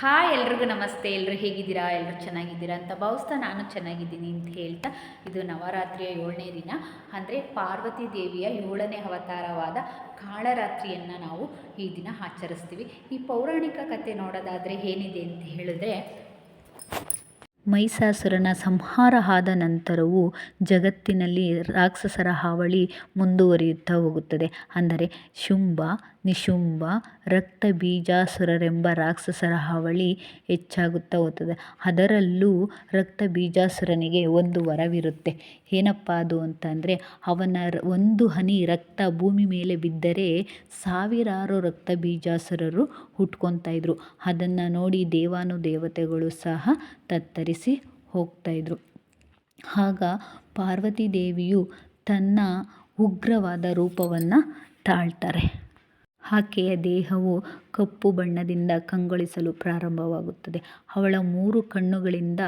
Hi ಎಲ್ರಿಗೂ ನಮಸ್ತೆ. ಎಲ್ಲರೂ ಹೇಗಿದ್ದೀರಾ? ಎಲ್ಲರೂ ಚೆನ್ನಾಗಿದ್ದೀರಾ ಅಂತ ಭಾವಿಸ್ತಾ ನಾನು ಚೆನ್ನಾಗಿದ್ದೀನಿ ಅಂತ ಹೇಳ್ತಾ ಇದು ನವರಾತ್ರಿಯ ಏಳನೇ ದಿನ. ಅಂದರೆ ಪಾರ್ವತಿ ದೇವಿಯ ಏಳನೇ ಅವತಾರವಾದ ಕಾಳರಾತ್ರಿಯನ್ನು ನಾವು ಈ ದಿನ ಆಚರಿಸ್ತೀವಿ. ಈ ಪೌರಾಣಿಕ ಕಥೆ ನೋಡೋದಾದರೆ ಏನಿದೆ ಅಂತ ಹೇಳಿದ್ರೆ ಮೈಸಾಸುರನ ಸಂಹಾರ ಆದ ನಂತರವೂ ಜಗತ್ತಿನಲ್ಲಿ ರಾಕ್ಷಸರ ಹಾವಳಿ ಮುಂದುವರಿಯುತ್ತಾ ಹೋಗುತ್ತದೆ. ಅಂದರೆ ಶುಂಭ, ನಿಶುಂಭ ರಕ್ತ ಬೀಜಾಸುರರೆಂಬ ರಾಕ್ಷಸರ ಹಾವಳಿ ಹೆಚ್ಚಾಗುತ್ತಾ ಹೋಗುತ್ತದೆ ಅದರಲ್ಲೂ ರಕ್ತ ಬೀಜಾಸುರನಿಗೆ ಒಂದು ವರವಿರುತ್ತೆ. ಏನಪ್ಪ ಅದು ಅಂತಂದರೆ ಅವನ ಒಂದು ಹನಿ ರಕ್ತ ಭೂಮಿ ಮೇಲೆ ಬಿದ್ದರೆ ಸಾವಿರಾರು ರಕ್ತ ಬೀಜಾಸುರರು ಹುಟ್ಕೊತಾ ಇದ್ರು. ಅದನ್ನು ನೋಡಿ ದೇವಾನು ದೇವತೆಗಳು ಸಹ ತತ್ತರಿಸಿ ಹೋಗ್ತಾಯಿದ್ರು ಆಗ ಪಾರ್ವತಿ ದೇವಿಯು ತನ್ನ ಉಗ್ರವಾದ ರೂಪವನ್ನು ತಾಳ್ತಾರೆ. ಆಕೆಯ ದೇಹವು ಕಪ್ಪು ಬಣ್ಣದಿಂದ ಕಂಗೊಳಿಸಲು ಪ್ರಾರಂಭವಾಗುತ್ತದೆ. ಅವಳ ಮೂರು ಕಣ್ಣುಗಳಿಂದ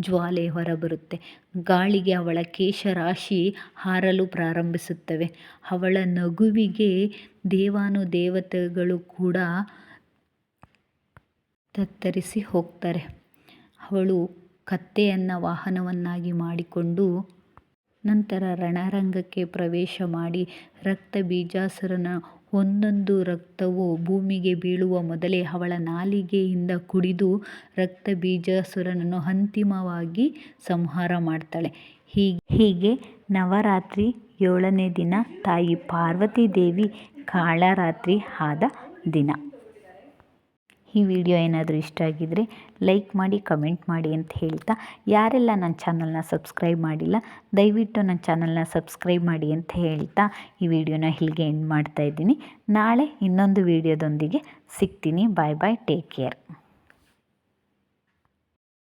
ಜ್ವಾಲೆ ಹೊರಬರುತ್ತೆ. ಗಾಳಿಗೆ ಅವಳ ಕೇಶರಾಶಿ ಹಾರಲು ಪ್ರಾರಂಭಿಸುತ್ತವೆ. ಅವಳ ನಗುವಿಗೆ ದೇವಾನು ದೇವತೆಗಳು ಕೂಡ ತತ್ತರಿಸಿ ಹೋಗ್ತಾರೆ. ಅವಳು ಕತ್ತೆಯನ್ನು ವಾಹನವನ್ನಾಗಿ ಮಾಡಿಕೊಂಡು ನಂತರ ರಣರಂಗಕ್ಕೆ ಪ್ರವೇಶ ಮಾಡಿ ರಕ್ತ ಬೀಜಾಸುರನ ಒಂದೊಂದು ರಕ್ತವು ಭೂಮಿಗೆ ಬೀಳುವ ಮೊದಲೇ ಅವಳ ನಾಲಿಗೆಯಿಂದ ಕುಡಿದು ರಕ್ತ ಬೀಜಾಸುರನನ್ನು ಅಂತಿಮವಾಗಿ ಸಂಹಾರ ಮಾಡ್ತಾಳೆ. ಹೀಗೆ ಹೀಗೆ ನವರಾತ್ರಿ ಏಳನೇ ದಿನ ತಾಯಿ ಪಾರ್ವತಿ ದೇವಿ ಕಾಳರಾತ್ರಿ ಆದ ದಿನ. ಈ ವಿಡಿಯೋ ಏನಾದರೂ ಇಷ್ಟ ಆಗಿದ್ದರೆ ಲೈಕ್ ಮಾಡಿ, ಕಮೆಂಟ್ ಮಾಡಿ ಅಂತ ಹೇಳ್ತಾ, ಯಾರೆಲ್ಲ ನನ್ನ ಚಾನಲ್ನ ಸಬ್ಸ್ಕ್ರೈಬ್ ಮಾಡಿಲ್ಲ, ದಯವಿಟ್ಟು ನನ್ನ ಚಾನಲ್ನ ಸಬ್ಸ್ಕ್ರೈಬ್ ಮಾಡಿ ಅಂತ ಹೇಳ್ತಾ ಈ ವಿಡಿಯೋನ ಇಲ್ಲಿಗೆ ಎಂಡ್ ಮಾಡ್ತಾ ಇದ್ದೀನಿ. ನಾಳೆ ಇನ್ನೊಂದು ವಿಡಿಯೋದೊಂದಿಗೆ ಸಿಗ್ತೀನಿ. ಬಾಯ್ ಬಾಯ್ ಟೇಕ್ ಕೇರ್